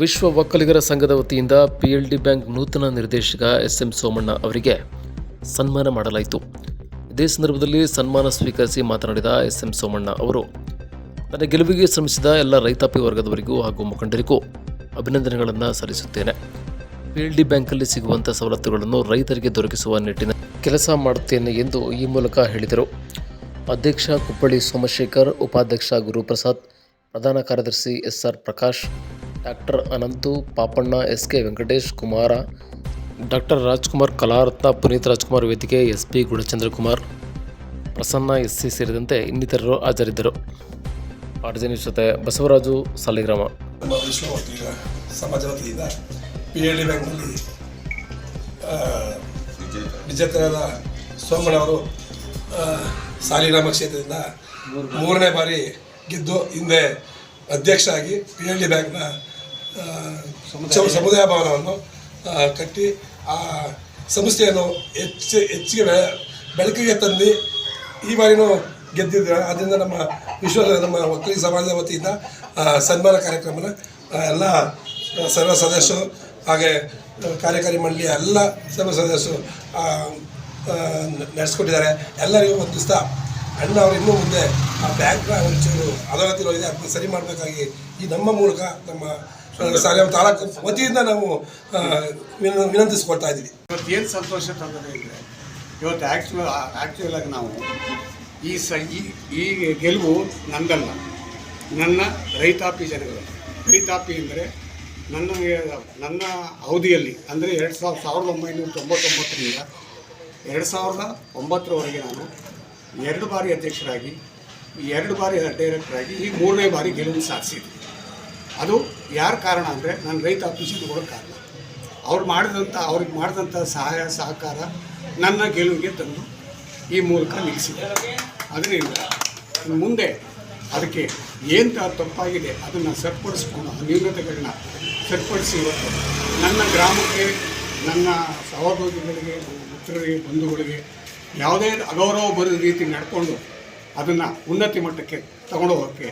ವಿಶ್ವ ಒಕ್ಕಲಿಗರ ಸಂಘದ ವತಿಯಿಂದ ಪಿಎಲ್ಡಿ ಬ್ಯಾಂಕ್ ನೂತನ ನಿರ್ದೇಶಕ ಎಸ್ ಎಂ ಸೋಮಣ್ಣ ಅವರಿಗೆ ಸನ್ಮಾನ ಮಾಡಲಾಯಿತು. ಇದೇ ಸಂದರ್ಭದಲ್ಲಿ ಸನ್ಮಾನ ಸ್ವೀಕರಿಸಿ ಮಾತನಾಡಿದ ಎಸ್ ಎಂ ಸೋಮಣ್ಣ ಅವರು ತನ್ನ ಗೆಲುವಿಗೆ ಶ್ರಮಿಸಿದ ಎಲ್ಲ ರೈತಾಪಿ ವರ್ಗದವರಿಗೂ ಹಾಗೂ ಮುಖಂಡರಿಗೂ ಅಭಿನಂದನೆಗಳನ್ನು ಸಲ್ಲಿಸುತ್ತೇನೆ. ಪಿಎಲ್ಡಿ ಬ್ಯಾಂಕಲ್ಲಿ ಸಿಗುವಂಥ ಸವಲತ್ತುಗಳನ್ನು ರೈತರಿಗೆ ದೊರಕಿಸುವ ನಿಟ್ಟಿನ ಕೆಲಸ ಮಾಡುತ್ತೇನೆ ಎಂದು ಈ ಮೂಲಕ ಹೇಳಿದರು. ಅಧ್ಯಕ್ಷ ಕುಪ್ಪಳ್ಳಿ ಸೋಮಶೇಖರ್, ಉಪಾಧ್ಯಕ್ಷ ಗುರುಪ್ರಸಾದ್, ಪ್ರಧಾನ ಕಾರ್ಯದರ್ಶಿ S R Prakash doctor Ananthu Papanna S K Venkatesh Kumara, doctor Rajkumar Kalaratna Puneeth Rajkumar ವೇದಿಕೆ S P Gunachandrakumar Prasanna S C ಸೇರಿದಂತೆ ಇನ್ನಿತರರು ಹಾಜರಿದ್ದರು. ಆರ್ಜನಿ ಜೊತೆ ಬಸವರಾಜು ಸಾಲಿಗ್ರಾಮ. ಸಮಾಜ ಸಾಲಿಗ್ರಾಮ ಕ್ಷೇತ್ರದಿಂದ ಮೂರನೇ ಬಾರಿ ಗೆದ್ದು ಹಿಂದೆ ಅಧ್ಯಕ್ಷ ಆಗಿ ಪಿ ಎಲ್ ಡಿ ಬ್ಯಾಂಕ್ನ ಸಮುದಾಯ ಭವನವನ್ನು ಕಟ್ಟಿ ಆ ಸಂಸ್ಥೆಯನ್ನು ಹೆಚ್ಚು ಹೆಚ್ಚಿಗೆ ಬೆಳಕಿಗೆ ತಂದು ಈ ಬಾರಿನೂ ಗೆದ್ದಿದ್ದ ಆದ್ದರಿಂದ ನಮ್ಮ ವಿಶ್ವ ನಮ್ಮ ಒಕ್ಕಲಿಗ ಸಮಾಜದ ವತಿಯಿಂದ ಸನ್ಮಾನ ಕಾರ್ಯಕ್ರಮನ ಎಲ್ಲ ಸರ್ವ ಸದಸ್ಯರು ಹಾಗೆ ಕಾರ್ಯಕಾರಿ ಮಂಡಳಿಯ ಎಲ್ಲ ಸರ್ವ ಸದಸ್ಯರು ನಡೆಸ್ಕೊಟ್ಟಿದ್ದಾರೆ. ಎಲ್ಲರಿಗೂ ಒಂದು ದಿವಸ ಅಣ್ಣ ಅವರು ಇನ್ನೂ ಮುಂದೆ ಆ ಬ್ಯಾಂಕ್ನ ಒಂಚೂರು ಇದೆ, ಅದನ್ನ ಸರಿ ಮಾಡಬೇಕಾಗಿ ಈ ನಮ್ಮ ಮೂಲಕ ನಮ್ಮ ಸಾಲಿಯಾಮ ತಾಲೂಕು ವತಿಯಿಂದ ನಾವು ವಿನಂತಿಸ್ಕೊಳ್ತಾ ಇದ್ದೀವಿ. ಇವತ್ತು ಏನು ಸಂತೋಷ ತಂದರೆ ಇವತ್ತು ಆ್ಯಕ್ಚುಲ್ ಆ್ಯಕ್ಚುಲ್ ನಾವು ಈ ಸ ಈ ಗೆಲುವು ನಂದಲ್ಲ ನನ್ನ ರೈತಾಪಿ ಜನಗಳು. ರೈತಾಪಿ ಅಂದರೆ ನನ್ನ ನನ್ನ ಅವಧಿಯಲ್ಲಿ, ಅಂದರೆ ಎರಡು ಸಾವಿರದ ಸಾವಿರದ ಒಂಬೈನೂರ ತೊಂಬತ್ತೊಂಬತ್ತರಿಂದ ಎರಡು ಸಾವಿರದ ಒಂಬತ್ತರವರೆಗೆ ನಾನು ಎರಡು ಬಾರಿ ಅಧ್ಯಕ್ಷರಾಗಿ ಎರಡು ಬಾರಿ ಡೈರೆಕ್ಟರಾಗಿ ಈ ಮೂರನೇ ಬಾರಿ ಗೆಲುವು ಸಾಧಿಸಿದ್ವಿ. ಅದು ಯಾರ ಕಾರಣ ಅಂದರೆ ನಾನು ರೈತ ಜನಗಳ ಕಾರಣ. ಅವ್ರು ಮಾಡಿದಂಥ ಅವ್ರಿಗೆ ಮಾಡಿದಂಥ ಸಹಾಯ, ಸಹಕಾರ ನನ್ನ ಗೆಲುವಿಗೆ ತಂದು ಈ ಮೂಲಕ ನಿಲ್ಲಿಸಿದೆ. ಅದರಿಂದ ಮುಂದೆ ಅದಕ್ಕೆ ಏನು ತಪ್ಪಾಗಿದೆ ಅದನ್ನು ಸರಿಪಡಿಸ್ಕೊಂಡು ನ್ಯೂನತೆಗಳನ್ನ ಸರಿಪಡಿಸಿ ಇವತ್ತು ನನ್ನ ಗ್ರಾಮಕ್ಕೆ, ನನ್ನ ಸಹೋದ್ಯೋಗಿಗಳಿಗೆ ಮಿತ್ರರಿಗೆ, ಬಂಧುಗಳಿಗೆ ಯಾವುದೇ ಅಗೌರವ ಬರೋ ರೀತಿ ನಡ್ಕೊಂಡು ಅದನ್ನು ಉನ್ನತಿ ಮಟ್ಟಕ್ಕೆ ತಗೊಂಡು ಹೋಗೋಕ್ಕೆ